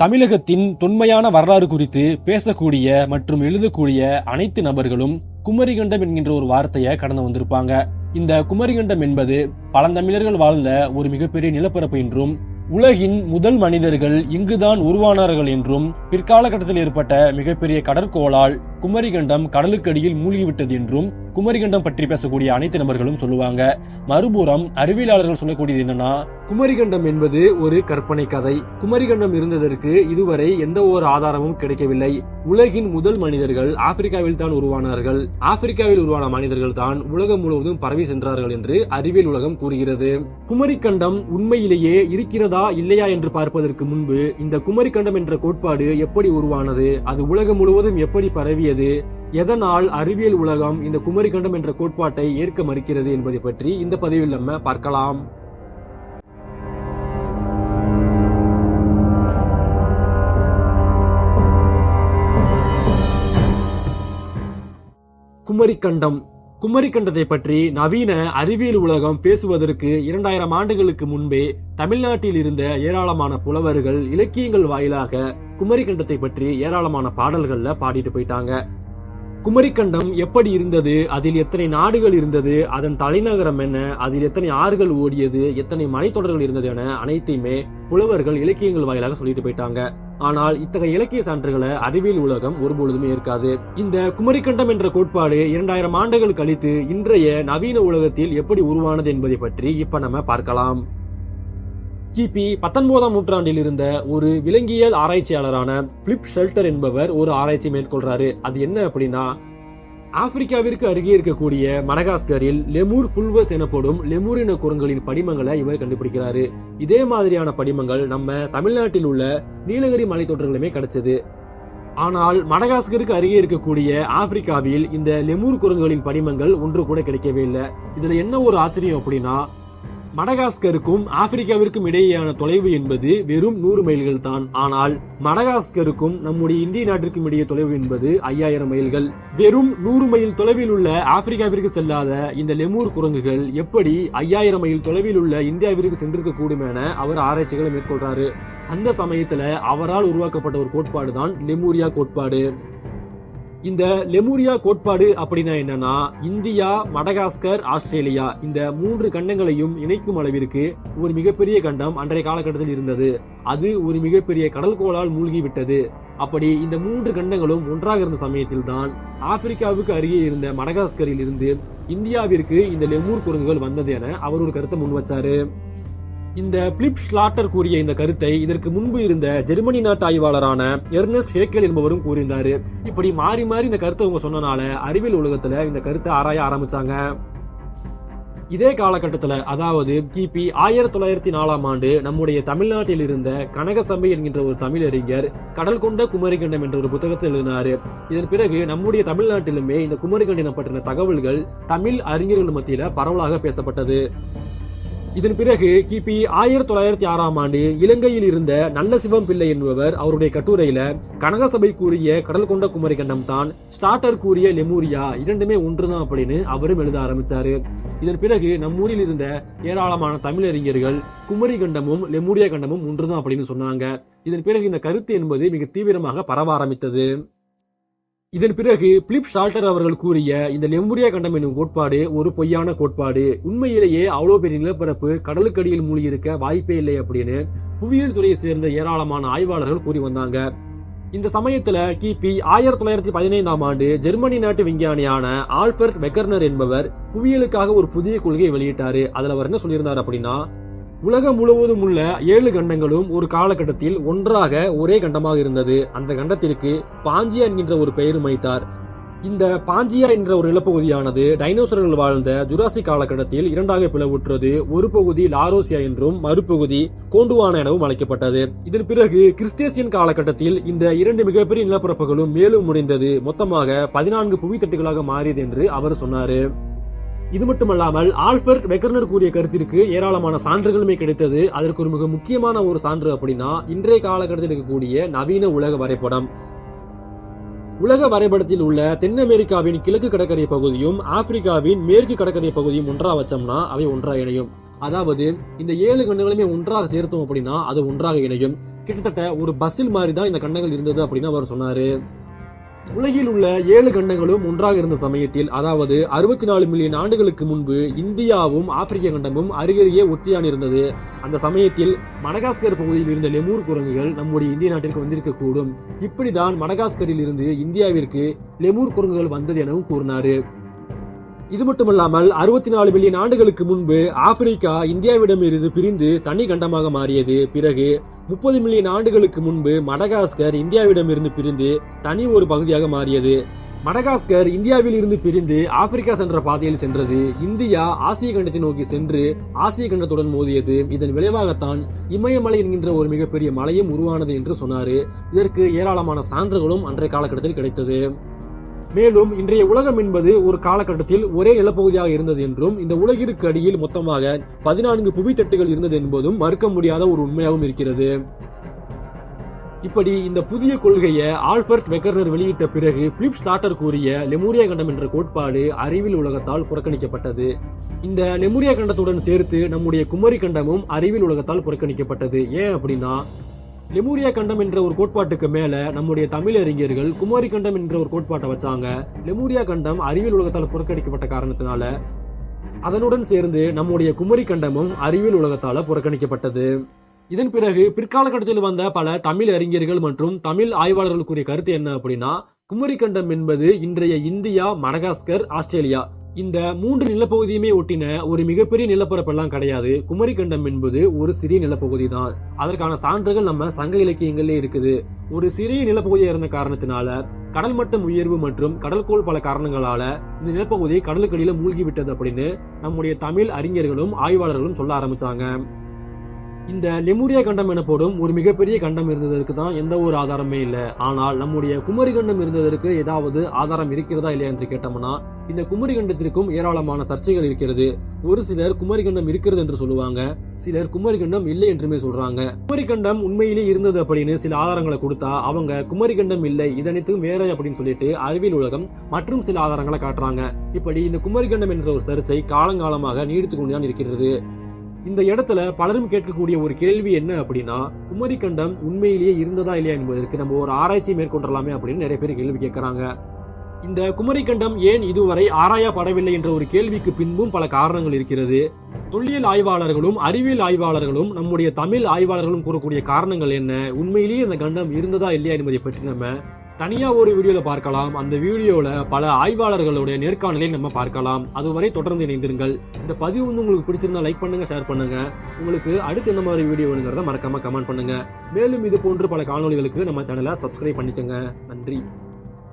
தமிழகத்தின் தொன்மையான வரலாறு குறித்து பேசக்கூடிய மற்றும் எழுதக்கூடிய அனைத்து நபர்களும் குமரிகண்டம் என்கின்ற ஒரு வார்த்தையை கடந்து வந்திருப்பாங்க. இந்த குமரிகண்டம் என்பது பழந்தமிழர்கள் வாழ்ந்த ஒரு மிகப்பெரிய நிலப்பரப்பு என்றும் உலகின் முதல் மனிதர்கள் இங்குதான் உருவானார்கள் என்றும் பிற்காலகட்டத்தில் ஏற்பட்ட மிகப்பெரிய கடற்கோளால் குமரிகண்டம் கடலுக்கடியில் மூழ்கிவிட்டது என்றும் குமரிகண்டம் பற்றி பேசக்கூடிய அனைத்து நபர்களும் சொல்லுவாங்க. மறுபுறம் அறிவியலாளர்கள் சொல்லக்கூடியது என்னன்னா குமரிகண்டம் என்பது ஒரு கற்பனை கதை. குமரிகண்டம் இருந்ததற்கு இதுவரை எந்த ஒரு ஆதாரமும் கிடைக்கவில்லை. உலகின் முதல் மனிதர்கள் ஆப்பிரிக்காவில் தான் உருவானார்கள். ஆப்பிரிக்காவில் உருவான மனிதர்கள் தான் உலகம் முழுவதும் பரவி சென்றார்கள் என்று அறிவியல் உலகம் கூறுகிறது. குமரிக்கண்டம் உண்மையிலேயே இருக்கிறதா இல்லையா என்று பார்ப்பதற்கு முன்பு இந்த குமரிக்கண்டம் என்ற கோட்பாடு எப்படி உருவானது? அது உலகம் முழுவதும் எப்படி பரவியது எதனால் அறிவியல் உலகம் இந்த குமரிக்கண்டம் என்ற கோட்பாட்டை ஏற்க மறுக்கிறது என்பதை பற்றி இந்த பதிவில் நம்ம பார்க்கலாம். குமரிக்கண்டம் குமரிக்கண்டத்தை பற்றி நவீன அறிவியல் உலகம் பேசுவதற்கு இரண்டாயிரம் ஆண்டுகளுக்கு முன்பே தமிழ்நாட்டில் இருந்த ஏராளமான புலவர்கள் இலக்கியங்கள் வாயிலாக குமரிக்கண்டத்தை பற்றி ஏராளமான பாடல்கள்ல பாடிட்டு போயிட்டாங்க. குமரிக்கண்டம் எப்படி இருந்தது அதில் எத்தனை நாடுகள் இருந்தது அதன் தலைநகரம் என்ன அதில் எத்தனை ஆறுகள் ஓடியது எத்தனை மலைத்தொடர்கள் இருந்தது என அனைத்தையுமே புலவர்கள் இலக்கியங்கள் வாயிலாக சொல்லிட்டு போயிட்டாங்க. ஆனால் இத்தகைய இலக்கிய சான்றுகளை அறிவியல் உலகம் ஒருபொழுதுமே இருக்காது இந்த குமரிக்கண்டம் என்ற கோட்பாடு இரண்டாயிரம் ஆண்டுகள் கழித்து இன்றைய நவீன உலகத்தில் எப்படி உருவானது என்பதை பற்றி இப்ப நம்ம பார்க்கலாம். கிபி பத்தொன்பதாம் நூற்றாண்டில் இருந்த ஒரு விலங்கியல் ஆராய்ச்சியாளரான பிலிப் ஷெல்டர் என்பவர் ஒரு ஆராய்ச்சி மேற்கொள்றாரு. அது என்ன அப்படின்னா ஆப்பிரிக்காவிற்கு அருகே இருக்கக்கூடிய மடகாஸ்கரில் லெமூர் ஃபுல்வஸ் எனப்படும் லெமூரின குரங்களின் படிமங்களை இவர் கண்டுபிடிக்கிறாரு. இதே மாதிரியான படிமங்கள் நம்ம தமிழ்நாட்டில் உள்ள நீலகிரி மலைத்தொடர்களுமே கிடைச்சது. ஆனால் மடகாஸ்கருக்கு அருகே இருக்கக்கூடிய ஆப்பிரிக்காவில் இந்த லெமூர் குரங்குகளின் படிமங்கள் ஒன்று கூட கிடைக்கவே இல்லை. இதுல என்ன ஒரு ஆச்சரியம் அப்படின்னா மடகாஸ்கருக்கும் ஆப்பிரிக்காவிற்கும் இடையேயான தொலைவு என்பது வெறும் நூறு மைல்கள் தான். ஆனால் மடகாஸ்கருக்கும் நம்முடைய இந்திய நாட்டிற்கும் இடையே தொலைவு என்பது ஐயாயிரம் மைல்கள். வெறும் நூறு மைல் தொலைவில் உள்ள ஆப்பிரிக்காவிற்கு செல்லாத இந்த லெமூர் குரங்குகள் எப்படி ஐயாயிரம் மைல் தொலைவில் உள்ள இந்தியாவிற்கு சென்றிருக்க கூடும் என அவர் ஆராய்ச்சிகளை மேற்கொள்றாரு. அந்த சமயத்துல அவரால் உருவாக்கப்பட்ட ஒரு கோட்பாடு தான் லெமூரியா கோட்பாடு. இந்த லெமூரியா கோட்பாடு அப்படின்னா என்னன்னா இந்தியா மடகாஸ்கர் ஆஸ்திரேலியா இந்த மூன்று கண்டங்களையும் இணைக்கும் அளவிற்கு ஒரு மிகப்பெரிய கண்டம் அன்றைய காலகட்டத்தில் இருந்தது. அது ஒரு மிகப்பெரிய கடல்கோளால் மூழ்கி விட்டது. அப்படி இந்த மூன்று கண்டங்களும் ஒன்றாக இருந்த சமயத்தில் தான் ஆப்பிரிக்காவுக்கு அருகே இருந்த மடகாஸ்கரில் இருந்து இந்தியாவிற்கு இந்த லெமூர் குரங்குகள் வந்தது என அவர் ஒரு கருத்தை முன் வச்சாரு. இந்த பிலிப் ஸ்லாட்டர் கூறிய இந்த கருத்தை இதற்கு முன்பு இருந்த ஜெர்மனி நாட்டு ஆய்வாளரான எர்னஸ்ட் ஹேக்கல் என்பவரும் கூறியிருந்தாரு. இப்படி மாறி மாறி இந்த கருத்தை அவங்க சொன்னனால அறிவியல் உலகத்துல இந்த கருத்தை ஆராய ஆரம்பிச்சாங்க. இதே காலகட்டத்தில் அதாவது கிபி ஆயிரத்தி தொள்ளாயிரத்தி நாலாம் ஆண்டு நம்முடைய தமிழ்நாட்டில் இருந்த கனகசபை என்கின்ற ஒரு தமிழறிஞர் கடல் கொண்ட குமரிகண்டம் என்ற ஒரு புத்தகத்தை எழுதினார். இதன் பிறகு நம்முடைய தமிழ்நாட்டிலுமே இந்த குமரிகண்டனம் பற்றின தகவல்கள் தமிழ் அறிஞர்கள் மத்தியில பரவலாக பேசப்பட்டது. இதன் பிறகு கிபி ஆயிரத்தி தொள்ளாயிரத்தி ஆறாம் ஆண்டு இலங்கையில் இருந்த நல்ல சிவம் பிள்ளை என்பவர் அவருடைய கட்டுரையில கனகசபை கூறிய கடல் கொண்ட குமரிக்கண்டம் தான் ஸ்டார்டர் கூறிய லெமூரியா இரண்டுமே ஒன்றுதான் அப்படின்னு அவரும் எழுத ஆரம்பிச்சாரு. இதன் பிறகு நம்மூரில் இருந்த ஏராளமான தமிழறிஞர்கள் குமரி கண்டமும் லெமூரியா கண்டமும் ஒன்றுதான் அப்படின்னு சொன்னாங்க. இதன் பிறகு இந்த கருத்து என்பது மிக தீவிரமாக பரவ ஆரம்பித்தது. இதன் பிறகு பிலிப் ஷால்டர் அவர்கள் கூறிய இந்த லெம்புரியா கண்டம் என்னும் கோட்பாடு ஒரு பொய்யான கோட்பாடு. உண்மையிலேயே அவ்வளோ பெரிய நிலப்பரப்பு கடலுக்கடியில் மூழ்கியிருக்க வாய்ப்பே இல்லை அப்படின்னு புவியியல் துறையை சேர்ந்த ஏராளமான ஆய்வாளர்கள் கூறி வந்தாங்க. இந்த சமயத்துல கிபி ஆயிரத்தி தொள்ளாயிரத்தி பதினைந்தாம் ஆண்டு ஜெர்மனி நாட்டு விஞ்ஞானியான ஆல்பர்ட் வெக்கர்னர் என்பவர் புவியியலுக்காக ஒரு புதிய கொள்கையை வெளியிட்டாரு. அதுல அவர் என்ன சொல்லியிருந்தார் அப்படின்னா உலகம் முழுவதும் உள்ள ஏழு கண்டங்களும் ஒரு காலகட்டத்தில் ஒன்றாக ஒரே கண்டமாக இருந்தது. அந்த கண்டத்திற்கு பாஞ்சியா என்கின்ற ஒரு பெயரும் வைத்தார். இந்த பாஞ்சியா என்ற ஒரு நிலப்பகுதியானது டைனோசர்கள் வாழ்ந்த ஜுராசி காலகட்டத்தில் இரண்டாக பிளவுற்றது. ஒரு பகுதி லாரோசியா என்றும் மறுபகுதி கோண்டுவான எனவும் அழைக்கப்பட்டது. இதன் பிறகு கிறிஸ்டேசியன் காலகட்டத்தில் இந்த இரண்டு மிகப்பெரிய நிலப்பரப்புகளும் மேலும் முடிந்தது. மொத்தமாக பதினான்கு புவித்தட்டுகளாக மாறியது என்று அவர் சொன்னாரு. இது மட்டுமல்லாமல் ஆல்பர்ட் வெக்கர்னர் கூறிய கருத்திற்கு ஏராளமான சான்றுகளுமே கிடைத்தது. அதற்கு ஒரு மிக முக்கியமான ஒரு சான்று அப்படின்னா இன்றைய காலகட்டத்தில் இருக்கக்கூடிய நவீன உலக வரைபடம். உலக வரைபடத்தில் உள்ள தென் அமெரிக்காவின் கிழக்கு கடற்கரை பகுதியும் ஆப்பிரிக்காவின் மேற்கு கடற்கரை பகுதியும் ஒன்றா வச்சோம்னா அவை ஒன்றா இணையும். அதாவது இந்த ஏழு கண்டங்களுமே ஒன்றாக சேர்த்தோம் அப்படின்னா அது ஒன்றாக இணையும். கிட்டத்தட்ட ஒரு பஸ்ஸில் மாதிரி தான் இந்த கண்டங்கள் இருந்தது அப்படின்னு அவர் சொன்னாரு. உலகில் உள்ள ஏழு கண்டங்களும் ஒன்றாக இருந்த சமயத்தில் அதாவது அறுபத்தி நாலு மில்லியன் ஆண்டுகளுக்கு முன்பு இந்தியாவும் ஆப்பிரிக்க கண்டமும் அருகருகே ஒட்டியான இருந்தது அந்த சமயத்தில் மடகாஸ்கர் பகுதியில் இருந்த லெமூர் குரங்குகள் நம்முடைய இந்திய நாட்டிற்கு வந்திருக்க கூடும் இப்படிதான் மடகாஸ்கரில் இருந்து இந்தியாவிற்கு லெமூர் குரங்குகள் வந்தது எனவும் கூறினாரு. இது மட்டுமல்லாமல் அறுபத்தி நாலு மில்லியன் ஆண்டுகளுக்கு முன்பு ஆப்பிரிக்கா இந்தியாவிடம் இருந்து பிரிந்து தனி கண்டமாக மாறியது. பிறகு முப்பது மில்லியன் ஆண்டுகளுக்கு முன்பு மடகாஸ்கர் இந்தியாவிடம் இருந்து பிரிந்து தனி ஒரு பகுதியாக மாறியது. மடகாஸ்கர் இந்தியாவில் இருந்து பிரிந்து ஆப்பிரிக்கா சென்ற பாதையில் சென்றது. இந்தியா ஆசிய கண்டத்தை நோக்கி சென்று ஆசிய கண்டத்துடன் மோதியது. இதன் விளைவாகத்தான் இமயமலை என்கின்ற ஒரு மிகப்பெரிய மலையும் உருவானது என்று சொன்னாரு. இதற்கு ஏராளமான சான்றுகளும் அன்றைய காலகட்டத்தில் கிடைத்தது. மேலும் இன்றைய உலகம் என்பது ஒரு காலகட்டத்தில் ஒரே நிலப்பகுதியாக இருந்தது என்றும் இந்த உலகிற்கு அடியில் மொத்தமாக பதினான்கு புவித்தட்டுகள் இருந்தது என்பதும் மறுக்க முடியாத ஒரு உண்மையாகவும் இருக்கிறது. இப்படி இந்த புதிய கொள்கையை ஆல்பர்ட் வெக்கர்னர் வெளியிட்ட பிறகு பிலிப் ஸ்லாட்டர் கூறிய லெமூரியா கண்டம் என்ற கோட்பாடு அறிவியல் உலகத்தால் புறக்கணிக்கப்பட்டது. இந்த லெமூரியா கண்டத்துடன் சேர்த்து நம்முடைய குமரி கண்டமும் அறிவியல் உலகத்தால் புறக்கணிக்கப்பட்டது. ஏன் அப்படின்னா லெமூரியா கண்டம் என்ற ஒரு கோட்பாட்டுக்கு மேல நம்முடைய தமிழ் அறிஞர்கள் குமாரி கண்டம் என்ற ஒரு கோட்பாட்டை வச்சாங்க. லெமூரியா கண்டம் அறிவியல் உலகத்தால் புறக்கணிக்கப்பட்ட காரணத்தினால அதனுடன் சேர்ந்து நம்முடைய குமரி கண்டமும் அறிவியல் உலகத்தால புறக்கணிக்கப்பட்டது. இதன் பிறகு பிற்காலகட்டத்தில் வந்த பல தமிழ் அறிஞர்கள் மற்றும் தமிழ் ஆய்வாளர்கள் கூறிய கருத்து என்ன அப்படின்னா குமரி கண்டம் என்பது இன்றைய இந்தியா மடகாஸ்கர் ஆஸ்திரேலியா. இந்த மூன்று நிலப்பகுதியுமே ஒட்டின ஒரு மிகப்பெரிய நிலப்பரப்பெல்லாம் கிடையாது. குமரிக்கண்டம் என்பது ஒரு சிறிய நிலப்பகுதி தான். அதற்கான சான்றுகள் நம்ம சங்க இலக்கியங்களே இருக்குது. ஒரு சிறிய நிலப்பகுதியா இருந்த காரணத்தினால கடல் மட்டம் உயர்வு மற்றும் கடல்கோள் பல காரணங்களால இந்த நிலப்பகுதி கடலுக்கடியில மூழ்கி விட்டது அப்படின்னு நம்முடைய தமிழ் அறிஞர்களும் ஆய்வாளர்களும் சொல்ல ஆரம்பிச்சாங்க. இந்த லெமூரியா கண்டம் எனப்படும் ஒரு மிகப்பெரிய கண்டம் இருந்ததற்கு தான் எந்த ஒரு ஆதாரமே இல்லை. ஆனால் நம்முடைய குமரி கண்டம் இருந்ததற்கு ஏதாவது ஆதாரம் இருக்கிறதா இல்லையா என்று கேட்டோம்னா இந்த குமரி கண்டத்திற்கும் ஏராளமான சர்ச்சைகள் இருக்கிறது. ஒரு சிலர் குமரி கண்டம் இருக்கிறது என்று சொல்லுவாங்க சிலர் குமரி கண்டம் இல்லை என்றுமே சொல்றாங்க. குமரி கண்டம் உண்மையிலே இருந்தது அப்படின்னு சில ஆதாரங்களை கொடுத்தா அவங்க குமரி கண்டம் இல்லை இதனைத்தும் வேற அப்படின்னு சொல்லிட்டு அறிவியல் உலகம் மற்றும் சில ஆதாரங்களை காட்டுறாங்க. இப்படி இந்த குமரி கண்டம் என்ற ஒரு சர்ச்சை காலங்காலமாக நீடித்துக் கொண்டுதான் இருக்கிறது. இந்த இடத்துல பலரும் கேட்கக்கூடிய ஒரு கேள்வி என்ன அப்படின்னா குமரி கண்டம் உண்மையிலேயே இருந்ததா இல்லையா என்பதற்கு நம்ம ஒரு ஆராய்ச்சி மேற்கொண்டலாமே அப்படின்னு நிறைய பேர் கேள்வி கேட்கறாங்க. இந்த குமரி கண்டம் ஏன் இதுவரை ஆராயப்படவில்லை என்ற ஒரு கேள்விக்கு பின்பும் பல காரணங்கள் இருக்கிறது. தொல்லியல் ஆய்வாளர்களும் அறிவியல் ஆய்வாளர்களும் நம்முடைய தமிழ் ஆய்வாளர்களும் கூறக்கூடிய காரணங்கள் என்ன? உண்மையிலேயே இந்த கண்டம் இருந்ததா இல்லையா என்பதை பற்றி நம்ம தனியா ஒரு வீடியோல பார்க்கலாம். அந்த வீடியோல பல ஆய்வாளர்களுடைய நேர்காணலை நம்ம பார்க்கலாம். அதுவரை தொடர்ந்து இணைந்திருங்கள். இந்த பதிவு வந்து உங்களுக்கு பிடிச்சிருந்தா லைக் பண்ணுங்க ஷேர் பண்ணுங்க. உங்களுக்கு அடுத்து என்ன மாதிரி வீடியோ வேணுங்கிறத மறக்காம கமெண்ட் பண்ணுங்க. மேலும் இது போன்று பல காணொளிகளுக்கு நம்ம சேனலை சப்ஸ்கிரைப் பண்ணிக்கோங்க. நன்றி.